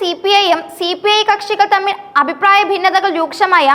C P ഐയും C P I കക്ഷികൾ തമ്മിൽ അഭിപ്രായ ഭിന്നതകൾ രൂക്ഷമായ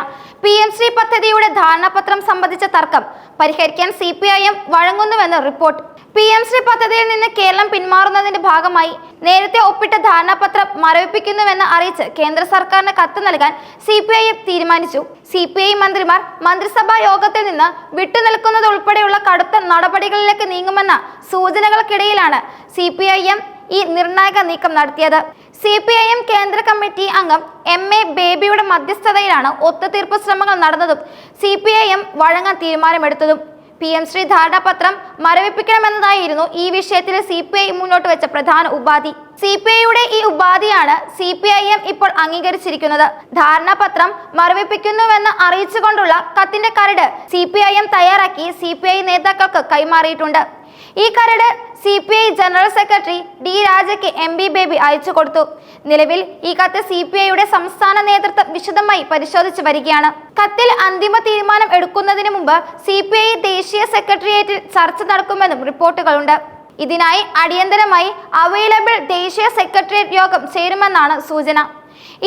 പി എം ശ്രീ പദ്ധതിയുടെ ധാരണാപത്രം സംബന്ധിച്ച തർക്കം പരിഹരിക്കാൻ സി പി ഐ എം വഴങ്ങുന്നുവെന്ന് റിപ്പോർട്ട്. പി എം ശ്രീ പദ്ധതിയിൽ നിന്ന് കേരളം പിന്മാറുന്നതിന്റെ ഭാഗമായി നേരത്തെ ഒപ്പിട്ട ധാരണാപത്രം മരവിപ്പിക്കുന്നുവെന്ന് അറിയിച്ച് കേന്ദ്ര സർക്കാരിന് കത്ത് നൽകാൻ സി പി ഐ എം തീരുമാനിച്ചു. സി പി ഐ മന്ത്രിമാർ മന്ത്രിസഭാ യോഗത്തിൽ നിന്ന് വിട്ടുനിൽക്കുന്നത് ഉൾപ്പെടെയുള്ള കടുത്ത നടപടികളിലേക്ക് നീങ്ങുമെന്ന സൂചനകൾക്കിടയിലാണ് സി പി ഐ എം ഈ നിർണായക നീക്കം നടത്തിയത്. സി പി ഐ എം കേന്ദ്ര കമ്മിറ്റി അംഗം എം എ ബേബിയുടെ മധ്യസ്ഥതയിലാണ് ഒത്തുതീർപ്പ് ശ്രമങ്ങൾ നടന്നതും സി പി ഐ എം വഴങ്ങാൻ തീരുമാനമെടുത്തതും. പി എം ശ്രീ ധാരണാപത്രം മരവിപ്പിക്കണമെന്നതായിരുന്നു ഈ വിഷയത്തിൽ സി പി ഐ മുന്നോട്ട് വെച്ച പ്രധാന ഉപാധി. സി പി ഐയുടെ ഈ ഉപാധിയാണ് സി പി ഐ എം ഇപ്പോൾ അംഗീകരിച്ചിരിക്കുന്നത്. ധാരണാപത്രം മരവിപ്പിക്കുന്നുവെന്ന് അറിയിച്ചുകൊണ്ടുള്ള കത്തിന്റെ കരട് സി പി ഐ എം തയ്യാറാക്കി സി പി ഐ നേതാക്കൾക്ക് കൈമാറിയിട്ടുണ്ട്. ഈ കരട് C P I general secretary D രാജയ്ക്ക് M B Baby അയച്ചു കൊടുത്തു. നിലവിൽ ഈ കത്ത് സി പി ഐയുടെ സംസ്ഥാന നേതൃത്വം വിശദമായി പരിശോധിച്ചു വരികയാണ്. കത്തിൽ അന്തിമ തീരുമാനം എടുക്കുന്നതിന് മുമ്പ് സി പി ഐ ദേശീയ സെക്രട്ടേറിയറ്റിൽ ചർച്ച നടക്കുമെന്നും റിപ്പോർട്ടുകളുണ്ട്. ഇതിനായി അടിയന്തരമായി അവൈലബിൾ ദേശീയ സെക്രട്ടേറിയറ്റ് യോഗം ചേരുമെന്നാണ് സൂചന.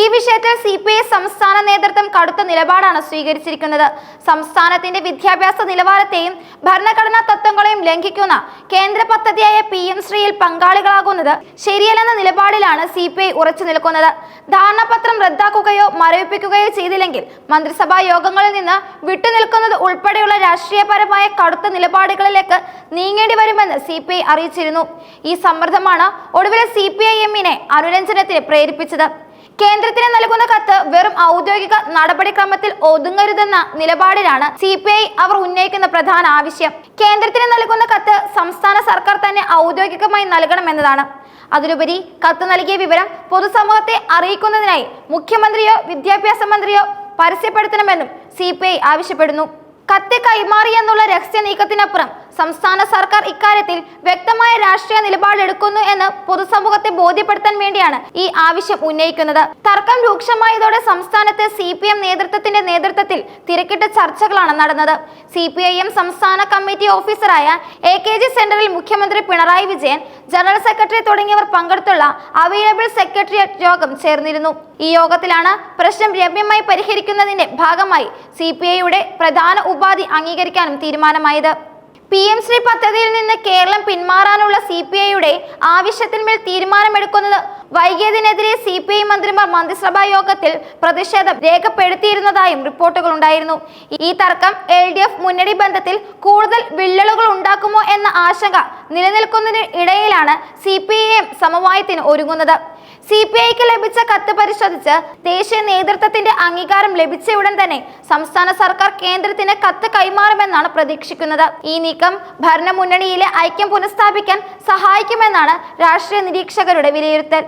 ഈ വിഷയത്തിൽ സി പി ഐ സംസ്ഥാന നേതൃത്വം കടുത്ത നിലപാടാണ് സ്വീകരിച്ചിരിക്കുന്നത്. സംസ്ഥാനത്തിന്റെ വിദ്യാഭ്യാസ നിലവാരത്തെയും ഭരണഘടനാ തത്വങ്ങളെയും ലംഘിക്കുന്ന കേന്ദ്ര പദ്ധതിയായ പി എം ശ്രീയിൽ പങ്കാളികളാകുന്നത് ശരിയല്ലെന്ന നിലപാടിലാണ് സി പി ഐ ഉറച്ചു നിൽക്കുന്നത്. ധാരണാപത്രം റദ്ദാക്കുകയോ മരവിപ്പിക്കുകയോ ചെയ്തില്ലെങ്കിൽ മന്ത്രിസഭാ യോഗങ്ങളിൽ നിന്ന് വിട്ടുനിൽക്കുന്നത് ഉൾപ്പെടെയുള്ള രാഷ്ട്രീയപരമായ കടുത്ത നിലപാടുകളിലേക്ക് നീങ്ങേണ്ടി വരുമെന്ന് സി പി ഐ അറിയിച്ചിരുന്നു. ഈ സമ്മർദ്ദമാണ് ഒടുവിലെ സി പി ഐ എമ്മിനെ അനുരഞ്ജനത്തിന് പ്രേരിപ്പിച്ചത്. കേന്ദ്രത്തിന് നൽകുന്ന കത്ത് വെറും ഔദ്യോഗിക നടപടിക്രമത്തിൽ ഒതുങ്ങരുതെന്ന നിലപാടിലാണ് സി പി ഐ അവർ ഉന്നയിക്കുന്ന പ്രധാന ആവശ്യം. കേന്ദ്രത്തിന് നൽകുന്ന കത്ത് സംസ്ഥാന സർക്കാർ തന്നെ ഔദ്യോഗികമായി നൽകണമെന്നതാണ്. അതിലുപരി കത്ത് നൽകിയ വിവരം പൊതുസമൂഹത്തെ അറിയിക്കുന്നതിനായി മുഖ്യമന്ത്രിയോ വിദ്യാഭ്യാസ മന്ത്രിയോ പരസ്യപ്പെടുത്തണമെന്നും സി ആവശ്യപ്പെടുന്നു. കത്ത് കൈമാറിയെന്നുള്ള രഹസ്യ നീക്കത്തിനപ്പുറം സംസ്ഥാന സർക്കാർ ഇക്കാര്യത്തിൽ വ്യക്തമായ രാഷ്ട്രീയ നിലപാടെടുക്കുന്നു എന്ന് പൊതുസമൂഹത്തെ ബോധ്യപ്പെടുത്താൻ വേണ്ടിയാണ് ഈ ആവശ്യം ഉന്നയിക്കുന്നത്. തർക്കം രൂക്ഷമായതോടെ സംസ്ഥാനത്ത് സി പി എം നേതൃത്വത്തിന്റെ നേതൃത്വത്തിൽ തിരക്കിട്ട ചർച്ചകളാണ് നടന്നത്. സി പി ഐ എം സംസ്ഥാന കമ്മിറ്റി ഓഫീസറായ എ കെ ജി സെന്ററിൽ മുഖ്യമന്ത്രി പിണറായി വിജയൻ ജനറൽ സെക്രട്ടറി തുടങ്ങിയവർ പങ്കെടുത്തുള്ള അവൈലബിൾ സെക്രട്ടേറിയറ്റ് യോഗം ചേർന്നിരുന്നു. ഈ യോഗത്തിലാണ് പ്രശ്നം രമ്യമായി പരിഹരിക്കുന്നതിന്റെ ഭാഗമായി സി പി ഐയുടെ പ്രധാന ഉപാധി അംഗീകരിക്കാനും തീരുമാനമായത്. പി എം ശ്രീ പദ്ധതിയിൽ നിന്ന് കേരളം പിന്മാറാനുള്ള സി പി ഐയുടെ ആവശ്യത്തിന്മേൽ തീരുമാനമെടുക്കുന്നത് വൈകിയതിനെതിരെ സി പി ഐ മന്ത്രിമാർ മന്ത്രിസഭാ യോഗത്തിൽ പ്രതിഷേധം രേഖപ്പെടുത്തിയിരുന്നതായും റിപ്പോർട്ടുകൾ ഉണ്ടായിരുന്നു ഈ തർക്കം എൽ ഡി എഫ് മുന്നണി ബന്ധത്തിൽ കൂടുതൽ വിള്ളലുകൾ ഉണ്ടാക്കുമോ എന്ന ആശങ്ക നിലനിൽക്കുന്നതിന് ഇടയിലാണ് സി പി ഐ എം സമവായത്തിന് ഒരുങ്ങുന്നത്. സി പി ഐക്ക് ലഭിച്ച കത്ത് പരിശോധിച്ച് ദേശീയ നേതൃത്വത്തിന്റെ അംഗീകാരം ലഭിച്ച ഉടൻ തന്നെ സംസ്ഥാന സർക്കാർ കേന്ദ്രത്തിന് കത്ത് കൈമാറുമെന്നാണ് പ്രതീക്ഷിക്കുന്നത്. ഈ നീക്കം ഭരണമുന്നണിയിലെ ഐക്യം പുനഃസ്ഥാപിക്കാൻ സഹായിക്കുമെന്നാണ് രാഷ്ട്രീയ നിരീക്ഷകരുടെ വിലയിരുത്തൽ.